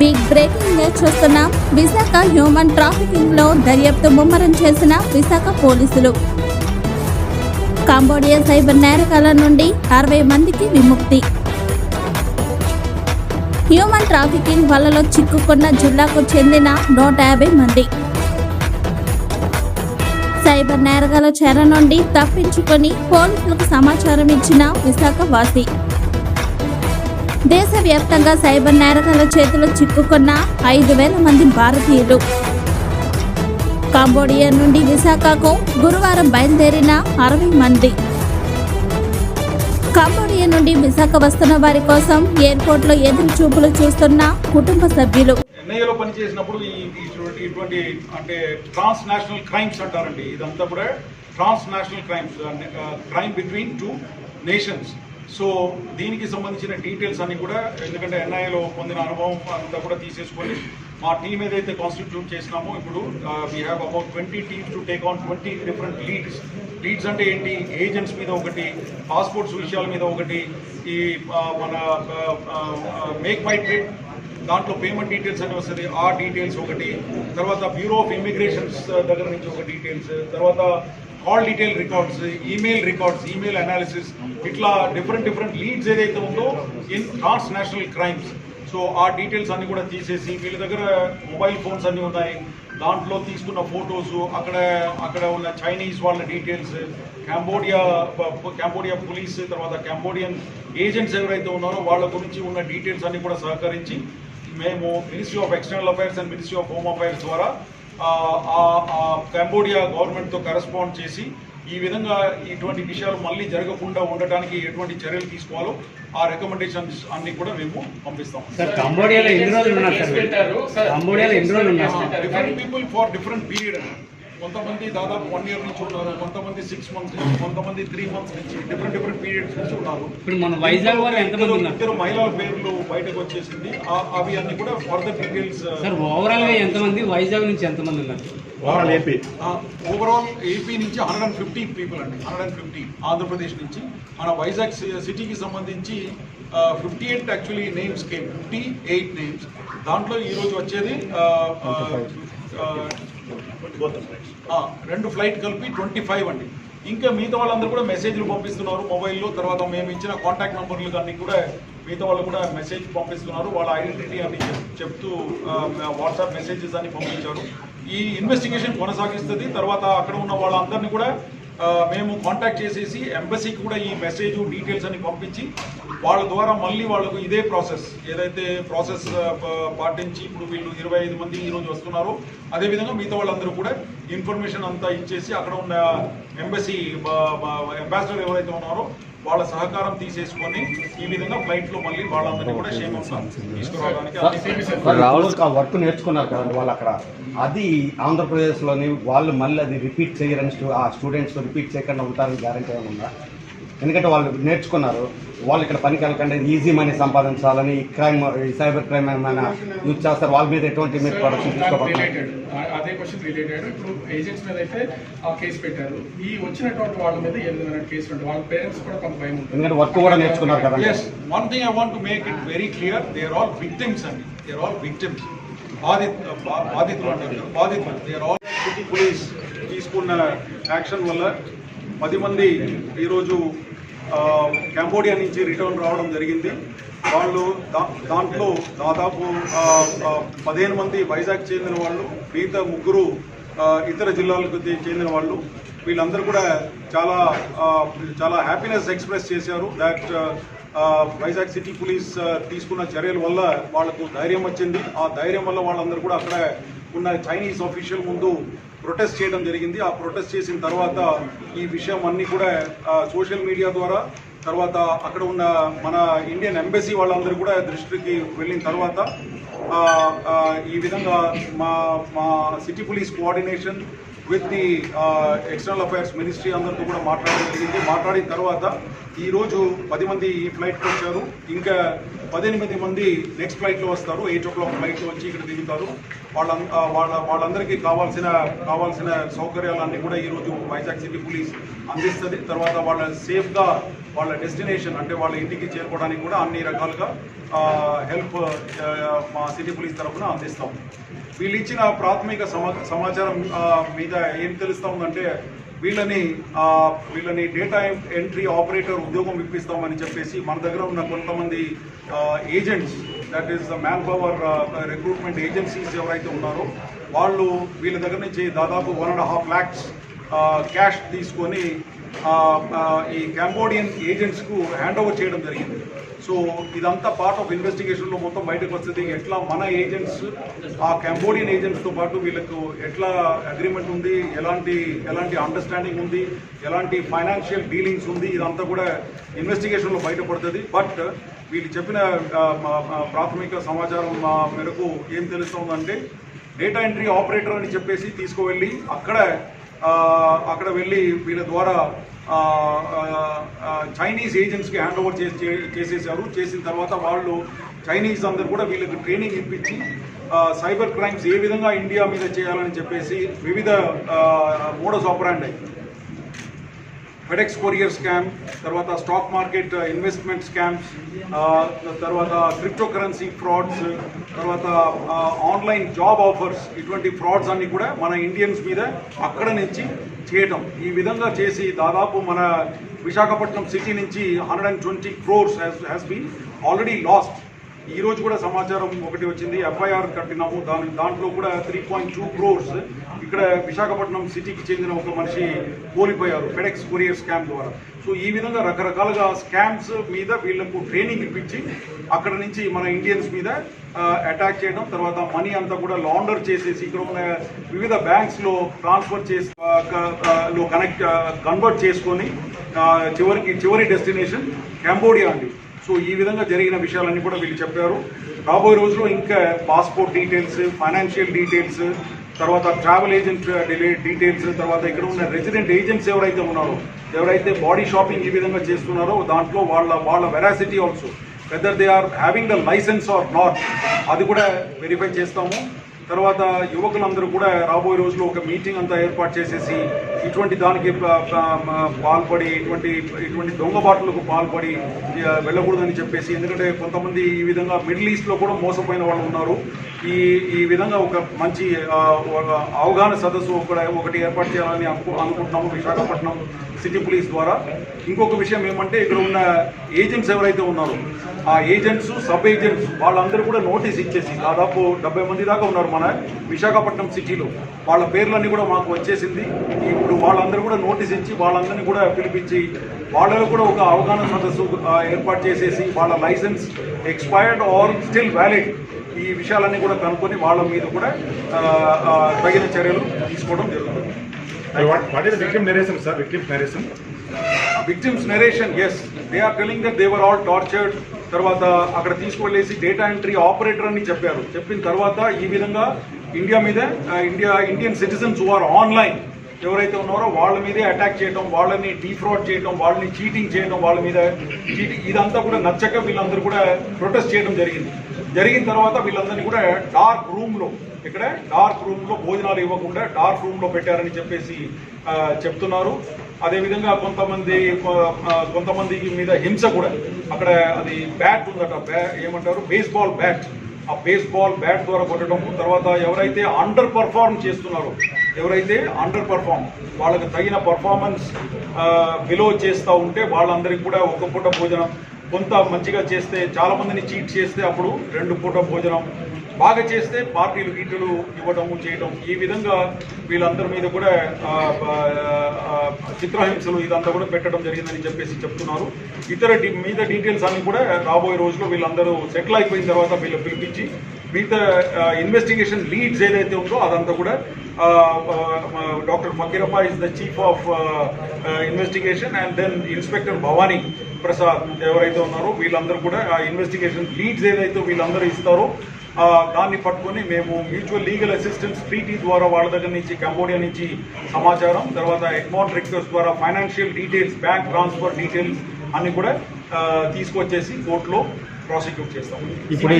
Big breaking news చూస్తున్నాం. Visakha human ట్రాఫికింగ్లో దర్యాప్తు ముమ్మరం చేసిన విశాఖ పోలీసులు. కాంబోడియా సైబర్ నేరగాల నుండి అరవై మందికి విముక్తి. హ్యూమన్ ట్రాఫికింగ్ వలలో చిక్కుకున్న జిల్లాకు చెందిన నూట యాభై మంది. సైబర్ నేరగాల చెర నుండి తప్పించుకొని పోలీసులకు సమాచారం ఇచ్చిన విశాఖ వాసి దేశవ్యాప్తంగా సైబర్ నేరగాల చేతిలో చిక్కుకున్న ఐదు వేల మంది భారతీయులు. కాంబోడియా నుండి విశాఖకు గురువారం బయలుదేరిన అరవై మంది. కాంబోడియా నుండి విశాఖ వస్తున్న వారి కోసం ఎయిర్పోర్ట్లో ఎదురు చూపులు చూస్తున్న కుటుంబ సభ్యులు. ఎన్ఐఏలో పనిచేసినప్పుడు ఇటువంటి అంటే ట్రాన్స్ నేషనల్ క్రైమ్స్ అంటారండి. ఇదంతా కూడా transnational crimes crime between two nations so దీనికి సంబంధించిన డీటెయిల్స్ అన్ని కూడా ఎందుకంటే ఎన్ఐఏలో పొందిన అనుభవం అంతా కూడా తీసేసుకొని మా టీం ఏదైతే కాన్స్టిట్యూట్ చేసినామో ఇప్పుడు we have about twenty teams to take on twenty different leads leads అంటే ఏంటి? ఏజెంట్స్ మీద ఒకటి పాస్పోర్ట్స్ విషయాల మీద ఒకటి ఈ మన మేక్ మై ట్రిప్ దాంట్లో పేమెంట్ డీటెయిల్స్ అని వస్తుంది ఆ డీటెయిల్స్ ఒకటి తర్వాత బ్యూరో ఆఫ్ ఇమిగ్రేషన్స్ దగ్గర నుంచి ఒక డీటెయిల్స్ తర్వాత call detail records email records email analysis ఇట్లా డిఫరెంట్ డిఫరెంట్ లీడ్స్ ఏదైతే ఉందో in transnational crimes so ఆ డీటెయిల్స్ అన్ని కూడా తీసేసి వీళ్ళ దగ్గర మొబైల్ ఫోన్స్ అన్నీ ఉన్నాయి. దాంట్లో తీసుకున్న ఫొటోస్ అక్కడ అక్కడ ఉన్న చైనీస్ వాళ్ళ డీటెయిల్స్ కాంబోడియా కాంబోడియా పోలీస్ తర్వాత కాంబోడియన్ ఏజెంట్స్ ఎవరైతే ఉన్నారో వాళ్ళ గురించి ఉన్న డీటెయిల్స్ అన్ని కూడా సహకరించి మేము ministry of external affairs and ministry of home affairs ద్వారా కంబోడియా గవర్నమెంట్తో కరెస్పాండ్ చేసి ఈ విధంగా ఇటువంటి విషయాలు మళ్ళీ జరగకుండా ఉండటానికి ఎటువంటి చర్యలు తీసుకోవాలో ఆ రికమెండేషన్స్ అన్ని కూడా మేము పంపిస్తాం? Different people for different period కొంతమంది దాదాపు వన్ ఇయర్ నుంచి ఉన్నారు కొంతమంది సిక్స్ మంత్స్ నుంచి కొంతమంది త్రీ మంత్స్ నుంచి డిఫరెంట్ డిఫరెంట్ పీరియడ్స్ నుంచి ఉన్నారు. ఇప్పుడు మన వైజాగ్ వాళ్ళు ఎంతమంది ఉన్నారు? ఇద్దరు మహిళల పేర్లు బయటకు వచ్చేసింది. ఆ- అవి అన్ని కూడా ఫర్దర్ డీటెయిల్స్ సార్ ఓవరాల్గా ఎంతమంది వైజాగ్ నుంచి ఎంతమంది ఉన్నారు? ఓవరాల్ ఏపీ ఓవరాల్ ఏపీ నుంచి హండ్రెడ్ అండ్ ఫిఫ్టీ పీపుల్ అండి. హండ్రెడ్ అండ్ ఫిఫ్టీ ఆంధ్రప్రదేశ్ నుంచి. మన వైజాగ్ సి- సిటీకి సంబంధించి fifty eight actually names came fifty eight names దాంట్లో ఈరోజు వచ్చేది రెండు ఫ్లైట్ కలిపి ట్వంటీ ఫైవ్ అండి. ఇంకా మిగతా వాళ్ళందరూ కూడా మెసేజ్లు పంపిస్తున్నారు. మొబైల్లో తర్వాత మేము ఇచ్చిన కాంటాక్ట్ నెంబర్లు అన్నీ కూడా మిగతా వాళ్ళు కూడా మెసేజ్ పంపిస్తున్నారు. వాళ్ళ ఐడెంటిటీ అని చెప్తూ వాట్సాప్ మెసేజెస్ అన్ని పంపించారు. ఈ ఇన్వెస్టిగేషన్ కొనసాగిస్తుంది. తర్వాత అక్కడ ఉన్న వాళ్ళందరినీ కూడా మేము కాంటాక్ట్ చేసేసి ఎంబసీకి కూడా ఈ మెసేజ్ డీటెయిల్స్ అని పంపించి వాళ్ళ ద్వారా మళ్ళీ వాళ్ళకు ఇదే ప్రాసెస్ ఏదైతే ప్రాసెస్ పాటించి ఇప్పుడు వీళ్ళు ఇరవై ఐదు మంది ఈరోజు వస్తున్నారో అదేవిధంగా మిగతా వాళ్ళందరూ కూడా ఇన్ఫర్మేషన్ అంతా ఇచ్చేసి అక్కడ ఉన్న ఎంబసీ అంబాసిడర్ ఎవరైతే ఉన్నారో వాళ్ళ సహకారం తీసేసుకొని ఈ విధంగా ఫ్లైట్లో మళ్ళీ వాళ్ళందరినీ కూడా క్షేమంగా తీసుకురావడానికి ఆ వర్క్ నేర్చుకున్నారు కదండి వాళ్ళు అక్కడ. అది ఆంధ్రప్రదేశ్లోని వాళ్ళు మళ్ళీ అది రిపీట్ చేయరని ఆ స్టూడెంట్స్ రిపీట్ చేయకుండా ఉంటారని గ్యారంటీ ఏమైనా ఉందా? ఎందుకంటే వాళ్ళు నేర్చుకున్నారు వాళ్ళు ఇక్కడ పనికి వెళ్ళకుండా ఈజీ మనీ సంపాదించాలని ఈ క్రైమ్ ఈ సైబర్ క్రైమ్ ఏమైనా యూజ్ చేస్తారు వాళ్ళ మీద ఎటువంటి మీరు ప్రొడక్షన్ రిలేటెడ్ అదే క్వశ్చన్ రిలేటెడ్ ఇప్పుడు ఏజెంట్స్ మీద అయితే ఆ కేసు పెట్టారు. ఈ వచ్చినటువంటి వాళ్ళ మీద ఏ విధమైన కేసు ఉంటుంది. వాళ్ళ పేరెంట్స్ కూడా కొంత భయం ఉంటుంది. ఎందుకంటే వర్క్ కూడా నేర్చుకున్నారు Yes, one thing I want to make it very clear, they are all victims అండి. They are all victims. బాధిత్ బాధితులు అంటారు కదా, బాధితులు they are all city police తీసుకున్న యాక్షన్ వల్ల పది మంది ఈరోజు కంబోడియా నుంచి రిటర్న్ రావడం జరిగింది. వాళ్ళు దా దాంట్లో దాదాపు పదిహేను మంది వైజాగ్ చెందిన వాళ్ళు మిగతా ముగ్గురు ఇతర జిల్లాలకు చెందిన వాళ్ళు. వీళ్ళందరూ కూడా చాలా చాలా హ్యాపీనెస్ ఎక్స్ప్రెస్ చేశారు దాట్ వైజాగ్ సిటీ పోలీస్ తీసుకున్న చర్యల వల్ల వాళ్ళకు ధైర్యం వచ్చింది. ఆ ధైర్యం వల్ల వాళ్ళందరూ కూడా అక్కడ ఉన్న చైనీస్ ఆఫీషియల్ ముందు ప్రొటెస్ట్ చేయడం జరిగింది. ఆ ప్రొటెస్ట్ చేసిన తర్వాత ఈ విషయం అన్నీ కూడా సోషల్ మీడియా ద్వారా తర్వాత అక్కడ ఉన్న మన ఇండియన్ ఎంబసీ వాళ్ళందరూ కూడా దృష్టికి వెళ్ళిన తర్వాత ఈ విధంగా మా మా city police coordination with the external affairs ministry అందరితో కూడా మాట్లాడడం జరిగింది. మాట్లాడిన తర్వాత ఈరోజు పది మంది ఈ ఫ్లైట్కి వచ్చారు. ఇంకా పద్దెనిమిది మంది నెక్స్ట్ ఫ్లైట్లో వస్తారు. ఎయిట్ ఓ క్లాక్ ఫ్లైట్లో వచ్చి ఇక్కడ దిగుతారు. వాళ్ళ వాళ్ళ వాళ్ళందరికీ కావాల్సిన కావాల్సిన సౌకర్యాలన్నీ కూడా ఈరోజు వైజాగ్ సిటీ పోలీస్ అందిస్తుంది. తర్వాత వాళ్ళ సేఫ్గా వాళ్ళ డెస్టినేషన్ అంటే వాళ్ళ ఇంటికి చేరుకోవడానికి కూడా అన్ని రకాలుగా హెల్ప్ మా సిటీ పోలీస్ తరఫున అందిస్తాం. వీళ్ళు ఇచ్చిన ప్రాథమిక సమా సమాచారం మీద ఏం తెలుస్తా ఉందంటే వీళ్ళని వీళ్ళని డేటా ఎంట్రీ ఆపరేటర్ ఉద్యోగం ఇప్పిస్తామని చెప్పేసి మన దగ్గర ఉన్న కొంతమంది agents that is the man power recruitment agencies ఎవరైతే ఉన్నారో వాళ్ళు వీళ్ళ దగ్గర నుంచి దాదాపు one and half lakhs cash తీసుకొని ఈ కాంబోడియన్ ఏజెంట్స్కు హ్యాండ్ ఓవర్ చేయడం జరిగింది. సో ఇదంతా పార్ట్ ఆఫ్ ఇన్వెస్టిగేషన్లో మొత్తం బయటకు వస్తుంది. ఎట్లా మన ఏజెంట్స్ ఆ కాంబోడియన్ ఏజెంట్స్తో పాటు వీళ్ళకు ఎట్లా అగ్రిమెంట్ ఉంది? ఎలాంటి ఎలాంటి అండర్స్టాండింగ్ ఉంది? ఎలాంటి ఫైనాన్షియల్ డీలింగ్స్ ఉంది? ఇదంతా కూడా ఇన్వెస్టిగేషన్లో బయటపడుతుంది. బట్ వీళ్ళు చెప్పిన మా- ప్రాథమిక సమాచారం మా మేరకు ఏం తెలుస్తుందంటే డేటా ఎంట్రీ ఆపరేటర్ అని చెప్పేసి తీసుకువెళ్ళి అక్కడ అక్కడ వెళ్ళి వీళ్ళ ద్వారా చైనీస్ ఏజెంట్స్కి హ్యాండ్ ఓవర్ చేసి చే- చేసేసారు చేసిన తర్వాత వాళ్ళు చైనీస్ అందరు కూడా వీళ్ళకి ట్రైనింగ్ ఇప్పించి సైబర్ క్రైమ్స్ ఏ విధంగా ఇండియా మీద చేయాలని చెప్పేసి వివిధ modus operandi FedEx courier scam తర్వాత స్టాక్ మార్కెట్ ఇన్వెస్ట్మెంట్ స్కామ్స్ తర్వాత క్రిప్టో కరెన్సీ ఫ్రాడ్స్ తర్వాత ఆన్లైన్ జాబ్ ఆఫర్స్ ఇటువంటి ఫ్రాడ్స్ అన్ని కూడా మన ఇండియన్స్ మీద అక్కడ నుంచి చేయటం. ఈ విధంగా చేసి దాదాపు మన విశాఖపట్నం సిటీ నుంచి hundred and twenty crores has been already lost ఈరోజు కూడా సమాచారం ఒకటి వచ్చింది. ఎఫ్ఐఆర్ కట్టినాము. దాని దాంట్లో కూడా త్రీ పాయింట్ టూ క్రోర్స్ ఇక్కడ విశాఖపట్నం సిటీకి చెందిన ఒక మనిషి కోల్పోయారు ఫెడెక్స్ కొరియర్ స్కామ్ ద్వారా. సో ఈ విధంగా రకరకాలుగా స్కామ్స్ మీద వీళ్ళకు ట్రైనింగ్ ఇప్పించి అక్కడ నుంచి మన ఇండియన్స్ మీద అటాక్ చేయడం తర్వాత మనీ అంతా కూడా లాండర్ చేసేసి ఇక్కడ ఉన్న వివిధ బ్యాంక్స్లో ట్రాన్స్ఫర్ చేసి లో కనెక్ట్ కన్వర్ట్ చేసుకొని చివరికి చివరి డెస్టినేషన్ కంబోడియా అండి. సో ఈ విధంగా జరిగిన విషయాలన్నీ కూడా వీళ్ళు చెప్పారు. రాబోయే రోజుల్లో ఇంకా పాస్పోర్ట్ డీటెయిల్స్ ఫైనాన్షియల్ డీటెయిల్స్ తర్వాత ట్రావెల్ ఏజెంట్ డీటెయిల్స్ తర్వాత ఇక్కడ ఉన్న రెసిడెంట్ ఏజెంట్స్ ఎవరైతే ఉన్నారో ఎవరైతే బాడీ షాపింగ్ ఈ విధంగా చేస్తున్నారో దాంట్లో వాళ్ళ వాళ్ళ veracity also whether they are having the licence or not అది కూడా వెరిఫై చేస్తాము. తర్వాత యువకులందరూ కూడా రాబోయే రోజుల్లో ఒక మీటింగ్ అంతా ఏర్పాటు చేసేసి ఇటువంటి దానికి పాల్పడి ఇటువంటి ఇటువంటి దొంగబాటులకు పాల్పడి వెళ్ళకూడదని చెప్పేసి ఎందుకంటే కొంతమంది ఈ విధంగా మిడిల్ ఈస్ట్లో కూడా మోసపోయిన వాళ్ళు ఉన్నారు. ఈ ఈ విధంగా ఒక మంచి ఒక అవగాహన సదస్సు ఒకటి ఒకటి ఏర్పాటు చేయాలని అనుకుంటున్నాము విశాఖపట్నం సిటీ పోలీస్ ద్వారా. ఇంకొక విషయం ఏమంటే ఇక్కడ ఉన్న ఏజెంట్స్ ఎవరైతే ఉన్నారో ఆ ఏజెంట్స్ సబ్ ఏజెంట్స్ వాళ్ళందరూ కూడా నోటీస్ ఇచ్చేసి దాదాపు డెబ్బై మంది దాకా ఉన్నారు మన విశాఖపట్నం సిటీలో. వాళ్ళ పేర్లన్నీ కూడా మాకు వచ్చేసింది. ఇప్పుడు వాళ్ళందరూ కూడా నోటీస్ ఇచ్చి వాళ్ళందరినీ కూడా పిలిపించి వాళ్ళలో కూడా ఒక అవగాహన సదస్సు ఏర్పాటు చేసేసి వాళ్ళ licence expired or still valid ఈ విషయాలన్నీ కూడా కనుక్కొని వాళ్ళ మీద కూడా తగిన చర్యలు తీసుకోవడం జరుగుతుంది. What what is the sir narration, sir? Victims narration yes they are telling that they were all tortured తర్వాత అక్కడ తీసుకువెళ్ళేసి డేటా ఎంట్రీ ఆపరేటర్ అని చెప్పారు. చెప్పిన తర్వాత ఈ విధంగా ఇండియా మీద India Indian citizens are online ఎవరైతే ఉన్నారో వాళ్ళ మీదే అటాక్ చేయడం వాళ్ళని డీఫ్రాడ్ చేయడం వాళ్ళని చీటింగ్ చేయడం వాళ్ళ మీద చీటింగ్ ఇదంతా కూడా నచ్చక వీళ్ళందరూ కూడా ప్రొటెస్ట్ చేయడం జరిగింది. జరిగిన తర్వాత వీళ్ళందరినీ కూడా డార్క్ రూమ్లో ఇక్కడ డార్క్ రూమ్లో భోజనాలు ఇవ్వకుండా డార్క్ రూమ్లో పెట్టారని చెప్పేసి చెప్తున్నారు. అదేవిధంగా కొంతమంది కొంతమంది మీద హింస కూడా. అక్కడ అది బ్యాట్ ఉందట బ్యా ఏమంటారు? బేస్బాల్ బ్యాట్ ఆ బేస్బాల్ బ్యాట్ ద్వారా కొట్టడం. తర్వాత ఎవరైతే అండర్ పర్ఫార్మ్ చేస్తున్నారో ఎవరైతే అండర్ పర్ఫార్మ్ వాళ్ళకి తగిన పర్ఫార్మెన్స్ బిలో చేస్తూ ఉంటే వాళ్ళందరికీ కూడా ఒక పూట భోజనం. కొంత మంచిగా చేస్తే చాలా మందిని చీట్ చేస్తే అప్పుడు రెండు పూట భోజనం బాగా చేస్తే పార్టీలు గీటలు ఇవ్వడము చేయడం. ఈ విధంగా వీళ్ళందరి మీద కూడా చిత్రహింసలు ఇదంతా కూడా పెట్టడం జరిగిందని చెప్పేసి చెప్తున్నారు. ఇతర మీద డీటెయిల్స్ అన్ని కూడా రాబోయే రోజుల్లో వీళ్ళందరూ సెటిల్ అయిపోయిన తర్వాత వీళ్ళు పిలిపించి మిగతా ఇన్వెస్టిగేషన్ లీడ్స్ ఏదైతే ఉందో అదంతా కూడా doctor Fakeerappa is the chief of investigation and then inspector Bhavani Prasad ఎవరైతే ఉన్నారో వీళ్ళందరూ కూడా ఆ ఇన్వెస్టిగేషన్ లీడ్స్ ఏదైతే వీళ్ళందరూ ఇస్తారో దాన్ని పట్టుకొని మేము మ్యూచువల్ లీగల్ అసిస్టెన్స్ ట్రీటీ ద్వారా వాళ్ళ దగ్గర నుంచి కంబోడియా నుంచి సమాచారం తర్వాత అకౌంట్ రిక్వెస్ట్ ద్వారా financial details bank transfer details అన్ని కూడా తీసుకొచ్చేసి కోర్టులో ప్రాసిక్యూట్ చేస్తాం ఇప్పుడు